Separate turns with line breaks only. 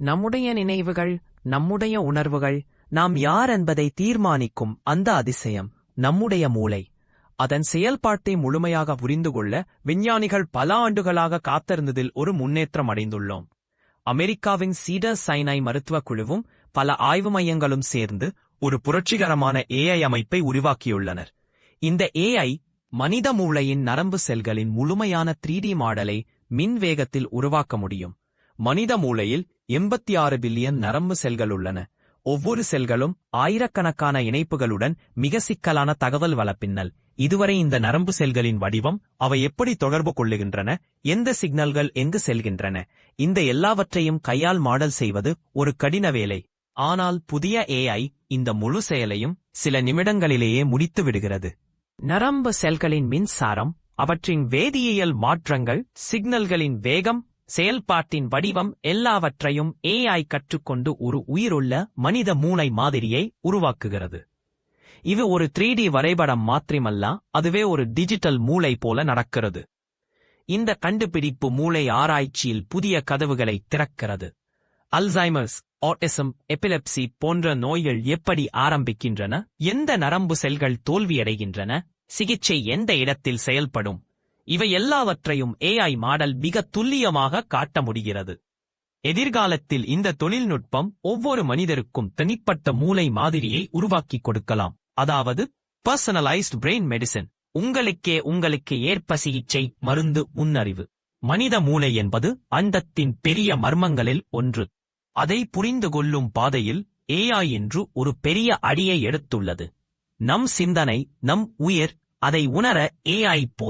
நம்முடைய நினைவுகள் நம்முடைய உணர்வுகள் நாம் யார் என்பதை தீர்மானிக்கும் அந்த அதிசயம் நம்முடைய மூளை. அதன் செயல்பாட்டை முழுமையாக புரிந்து கொள்ள விஞ்ஞானிகள் பல ஆண்டுகளாக காத்திருந்ததில் ஒரு முன்னேற்றம் அடைந்துள்ளோம். அமெரிக்காவின் சீடர் சைனாய் மருத்துவக் குழுவும் பல ஆய்வு மையங்களும் சேர்ந்து ஒரு புரட்சிகரமான ஏஐ அமைப்பை உருவாக்கியுள்ளனர். இந்த ஏஐ மனித மூளையின் நரம்பு செல்களின் முழுமையான த்ரீ மாடலை மின் வேகத்தில் உருவாக்க முடியும். மனித மூளையில் எண்பத்தி ஆறு பில்லியன் நரம்பு செல்கள் உள்ளன. ஒவ்வொரு செல்களும் ஆயிரக்கணக்கான இணைப்புகளுடன் மிக சிக்கலான தகவல் வளப்பின்னல். இதுவரை இந்த நரம்பு செல்களின் வடிவம் அவை எப்படி தொடர்பு கொள்ளுகின்றன எந்த சிக்னல்கள் எங்கு செல்கின்றன இந்த எல்லாவற்றையும் கையால் மாடல் செய்வது ஒரு கடின வேலை. ஆனால் புதிய ஏஐ இந்த முழு செயலையும் சில நிமிடங்களிலேயே முடித்து விடுகிறது. நரம்பு செல்களின் மின்சாரம் அவற்றின் வேதியியல் மாற்றங்கள் சிக்னல்களின் வேகம் செயல்பாட்டின் வடிவம் எல்லாவற்றையும் ஏஐ கற்றுக்கொண்டு ஒரு உயிருள்ள மனித மூளை மாதிரியை உருவாக்குகிறது. இது ஒரு த்ரீ டி வரைபடம் மாத்திரமல்ல அதுவே ஒரு டிஜிட்டல் மூளை போல நடக்கிறது. இந்த கண்டுபிடிப்பு மூளை ஆராய்ச்சியில் புதிய கதவுகளை திறக்கிறது. அல்சைமர்ஸ் ஆட்டிசம் எபிலெப்சி போன்ற நோய்கள் எப்படி ஆரம்பிக்கின்றன எந்த நரம்பு செல்கள் தோல்வியடைகின்றன சிகிச்சை எந்த இடத்தில் செயல்படும் இவை எல்லாவற்றையும் ஏஐ மாடல் மிக துல்லியமாக காட்ட முடிகிறது. எதிர்காலத்தில் இந்த தொழில்நுட்பம் ஒவ்வொரு மனிதருக்கும் தனிப்பட்ட மூளை மாதிரியை உருவாக்கிக் கொடுக்கலாம். அதாவது பர்சனலைஸ்ட் பிரெயின் மெடிசன் உங்களுக்கே உங்களுக்கு ஏற்ப சிகிச்சை மருந்து முன்னறிவு. மனித மூளை என்பது அண்டத்தின் பெரிய மர்மங்களில் ஒன்று. அதை புரிந்து கொள்ளும் பாதையில் ஏஐ என்று ஒரு பெரிய அடியை எடுத்துள்ளது. நம் சிந்தனை நம் உயிர் அதை உணர ஏஐ